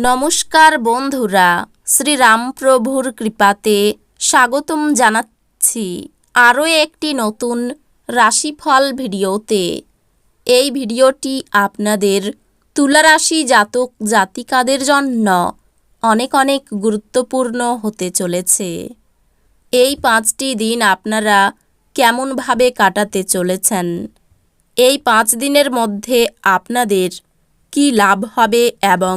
নমস্কার বন্ধুরা, শ্রীরামপ্রভুর কৃপাতে স্বাগতম জানাচ্ছি আরও একটি নতুন রাশিফল ভিডিওতে। এই ভিডিওটি আপনাদের তুলারাশি জাতক জাতিকাদের জন্য অনেক অনেক গুরুত্বপূর্ণ হতে চলেছে। এই পাঁচটি দিন আপনারা কেমনভাবে কাটাতে চলেছেন? এই পাঁচ দিনের মধ্যে আপনাদের কি লাভ হবে এবং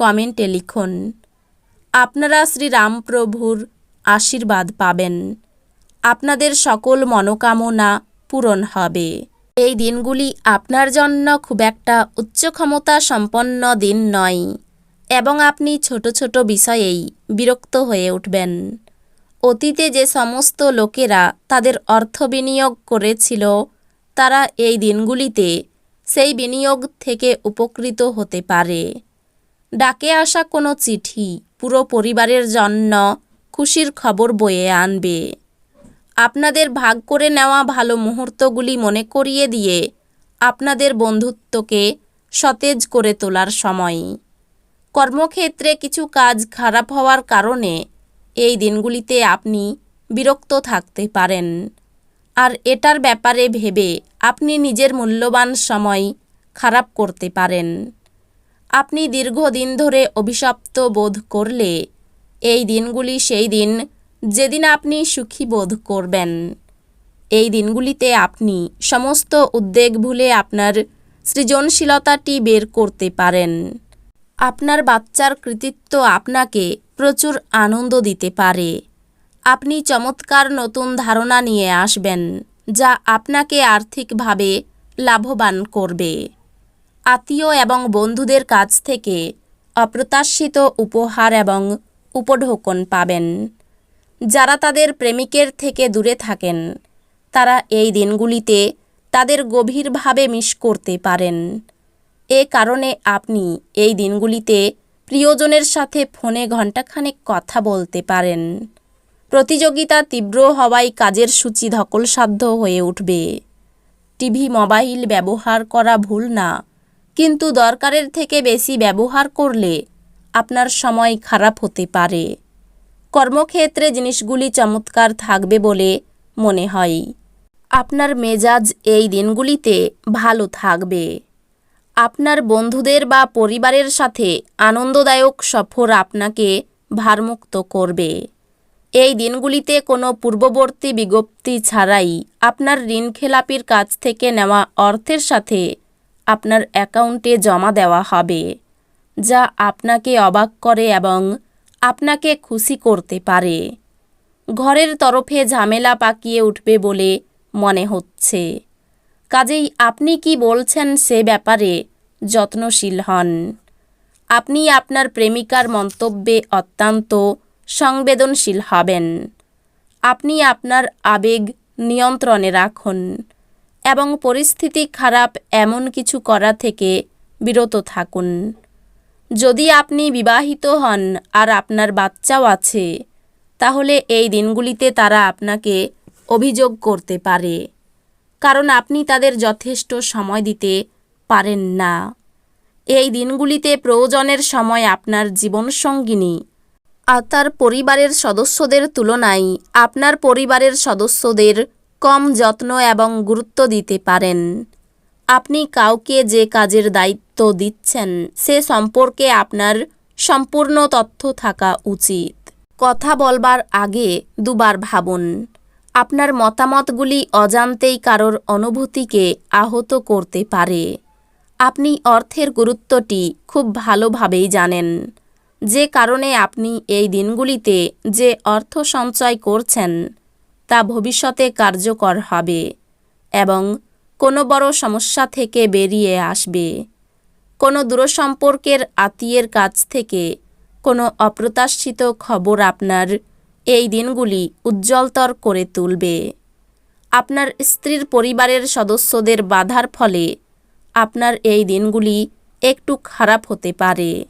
কমেন্টে লিখুন, আপনারা শ্রীরামপ্রভুর আশীর্বাদ পাবেন। আপনাদের সকল মনোকামনা পূরণ হবে। এই দিনগুলি আপনার জন্য খুব একটা উচ্চ ক্ষমতা সম্পন্ন দিন নয় এবং আপনি ছোট ছোট বিষয়েই বিরক্ত হয়ে উঠবেন। অতীতে যে সমস্ত লোকেরা তাদের অর্থ বিনিয়োগ করেছিল, তারা এই দিনগুলিতে সেই বিনিয়োগ থেকে উপকৃত হতে পারে। ডাকে আসা কোনো চিঠি, পুরো পরিবারের জন্য খুশির খবর বয়ে আনবে। আপনাদের ভাগ করে নেওয়া ভালো মুহূর্তগুলি মনে করিয়ে দিয়ে আপনাদের বন্ধুত্বকে সতেজ করে তোলার সময়। কর্মক্ষেত্রে কিছু কাজ খারাপ হওয়ার কারণে এই দিনগুলিতে আপনি বিরক্ত থাকতে পারেন। আর এটার ব্যাপারে ভেবে আপনি নিজের মূল্যবান সময় খারাপ করতে পারেন। আপনি দীর্ঘদিন ধরে অভিশপ্ত বোধ করলে, এই দিনগুলি সেই দিন যেদিন আপনি সুখী বোধ করবেন। এই দিনগুলিতে আপনি সমস্ত উদ্বেগ ভুলে আপনার সৃজনশীলতাটি বের করতে পারেন। আপনার বাচ্চার কৃতিত্ব আপনাকে প্রচুর আনন্দ দিতে পারে। আপনি চমৎকার নতুন ধারণা নিয়ে আসবেন, যা আপনাকে আর্থিকভাবে লাভবান করবে। আত্মীয় এবং বন্ধুদের কাছ থেকে অপ্রত্যাশিত উপহার এবং উপঢোকন পাবেন। যারা তাদের প্রেমিকের থেকে দূরে থাকেন, তারা এই দিনগুলিতে তাদের গভীরভাবে মিস করতে পারেন। এ কারণে আপনি এই দিনগুলিতে প্রিয়জনের সাথে ফোনে ঘণ্টাখানেক কথা বলতে পারেন। প্রতিযোগিতা তীব্র হওয়ায় কাজের সূচি ধকলসাধ্য হয়ে উঠবে। টিভি, মোবাইল ব্যবহার করা ভুল না। কিন্তু দরকারের থেকে বেশি ব্যবহার করলে আপনার সময় খারাপ হতে পারে। কর্মক্ষেত্রে জিনিসগুলি চমৎকার থাকবে বলে মনে হয়। আপনার মেজাজ এই দিনগুলিতে ভালো থাকবে। আপনার বন্ধুদের বা পরিবারের সাথে আনন্দদায়ক সফর আপনাকে ভারমুক্ত করবে। এই দিনগুলিতে কোনো পূর্ববর্তী বিজ্ঞপ্তি ছাড়াই আপনার ঋণখেলাপির কাছ থেকে নেওয়া অর্থের সাথে আপনার অ্যাকাউন্টে জমা দেওয়া হবে, যা আপনাকে অবাক করে এবং আপনাকে খুশি করতে পারে। ঘরের তরফে ঝামেলা পাকিয়ে উঠবে বলে মনে হচ্ছে। কাজেই আপনি কি বলছেন সে ব্যাপারে যত্নশীল হন। আপনি আপনার প্রেমিকার মন্তব্যে অত্যন্ত সংবেদনশীল হবেন। আপনি আপনার আবেগ নিয়ন্ত্রণে রাখুন। এবং পরিস্থিতি খারাপ এমন কিছু করা থেকে বিরত থাকুন। যদি আপনি বিবাহিত হন আর আপনার বাচ্চাও আছে, তাহলে এই দিনগুলিতে তারা আপনাকে অভিযোগ করতে পারে, কারণ আপনি তাদের যথেষ্ট সময় দিতে পারেন না। এই দিনগুলিতে প্রয়োজনের সময় আপনার জীবনসঙ্গিনী আর তার পরিবারের সদস্যদের তুলনায় আপনার পরিবারের সদস্যদের কম যত্ন এবং গুরুত্ব দিতে পারেন। আপনি কাউকে যে কাজের দায়িত্ব দিচ্ছেন, সে সম্পর্কে আপনার সম্পূর্ণ তথ্য থাকা উচিত। কথা বলবার আগে দুবার ভাবুন, আপনার মতামতগুলি অজান্তেই কারোর অনুভূতিকে আহত করতে পারে। আপনি অর্থের গুরুত্বটি খুব ভালোভাবেই জানেন। যে কারণে আপনি এই দিনগুলিতে যে অর্থ সঞ্চয় করছেন তা ভবিষ্যতে কার্যকর হবে এবং কোনো বড় সমস্যা থেকে বেরিয়ে আসবে। কোনো দূরসম্পর্কের আত্মীয়ের কাছ থেকে কোনো অপ্রত্যাশিত খবর আপনার এই দিনগুলি উজ্জ্বলতর করে তুলবে। আপনার স্ত্রীর পরিবারের সদস্যদের বাধার ফলে আপনার এই দিনগুলি একটু খারাপ হতে পারে।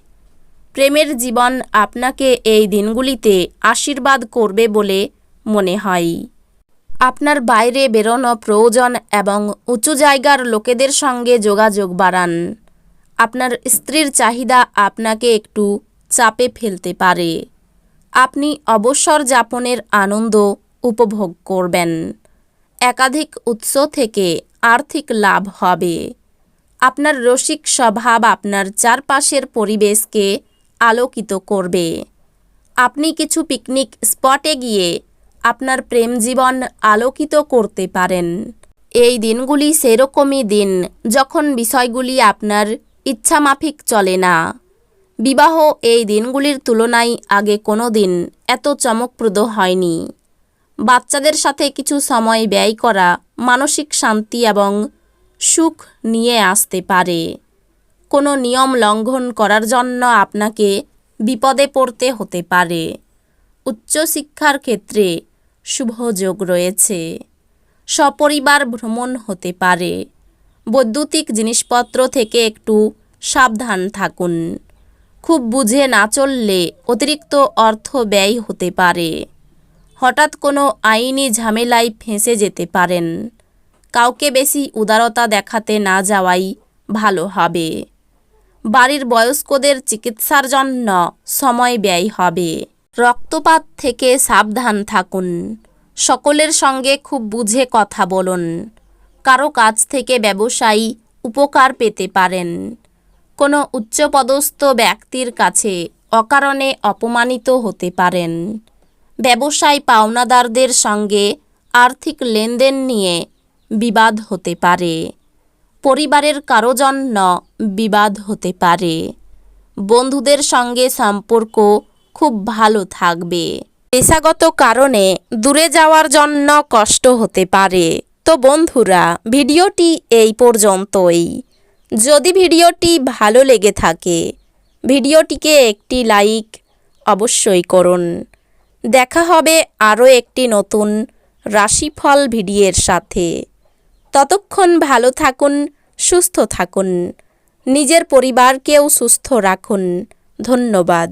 প্রেমের জীবন আপনাকে এই দিনগুলিতে আশীর্বাদ করবে বলে মনে হয়। আপনার বাইরে বেরোনো প্রয়োজন এবং উঁচু জায়গার লোকেদের সঙ্গে যোগাযোগ বাড়ান। আপনার স্ত্রীর চাহিদা আপনাকে একটু চাপে ফেলতে পারে। আপনি অবসর যাপনের আনন্দ উপভোগ করবেন। একাধিক উৎস থেকে আর্থিক লাভ হবে। আপনার রসিক স্বভাব আপনার চারপাশের পরিবেশকে আলোকিত করবে। আপনি কিছু পিকনিক স্পটে গিয়ে আপনার প্রেম জীবন আলোকিত করতে পারেন। এই দিনগুলি সেরকমই দিন যখন বিষয়গুলি আপনার ইচ্ছামাফিক চলে না। বিবাহ এই দিনগুলির তুলনায় আগে কোনো দিন এত চমকপ্রদ হয়নি। বাচ্চাদের সাথে কিছু সময় ব্যয় করা মানসিক শান্তি এবং সুখ নিয়ে আসতে পারে। কোনো নিয়ম লঙ্ঘন করার জন্য আপনাকে বিপদে পড়তে হতে পারে। উচ্চশিক্ষার ক্ষেত্রে শুভ যোগ রয়েছে। সপরিবার ভ্রমণ হতে পারে। বৈদ্যুতিক জিনিসপত্র থেকে একটু সাবধান থাকুন। খুব বুঝে না চললে অতিরিক্ত অর্থ ব্যয় হতে পারে। হঠাৎ কোনো আইনি ঝামেলায় ফেঁসে যেতে পারেন। কাউকে বেশি উদারতা দেখাতে না যাওয়াই ভালো হবে। বাড়ির বয়স্কদের চিকিৎসার জন্য সময় ব্যয় হবে। রক্তপাত থেকে সাবধান থাকুন। সকলের সঙ্গে খুব বুঝে কথা বলুন। কারও কাছ থেকে ব্যবসায়ী উপকার পেতে পারেন। কোনো উচ্চপদস্থ ব্যক্তির কাছে অকারণে অপমানিত হতে পারেন। ব্যবসায় পাওনাদারদের সঙ্গে আর্থিক লেনদেন নিয়ে বিবাদ হতে পারে। পরিবারের কারও জন্য বিবাদ হতে পারে। বন্ধুদের সঙ্গে সম্পর্ক খুব ভালো থাকবে। পেশাগত কারণে দূরে যাওয়ার জন্য কষ্ট হতে পারে। তো বন্ধুরা, ভিডিওটি এই পর্যন্তই। যদি ভিডিওটি ভালো লেগে থাকে, ভিডিওটিকে একটি লাইক অবশ্যই করুন। দেখা হবে আরও একটি নতুন রাশিফল ভিডিওর সাথে। ততক্ষণ ভালো থাকুন, সুস্থ থাকুন। নিজের পরিবারকেও সুস্থ রাখুন। ধন্যবাদ।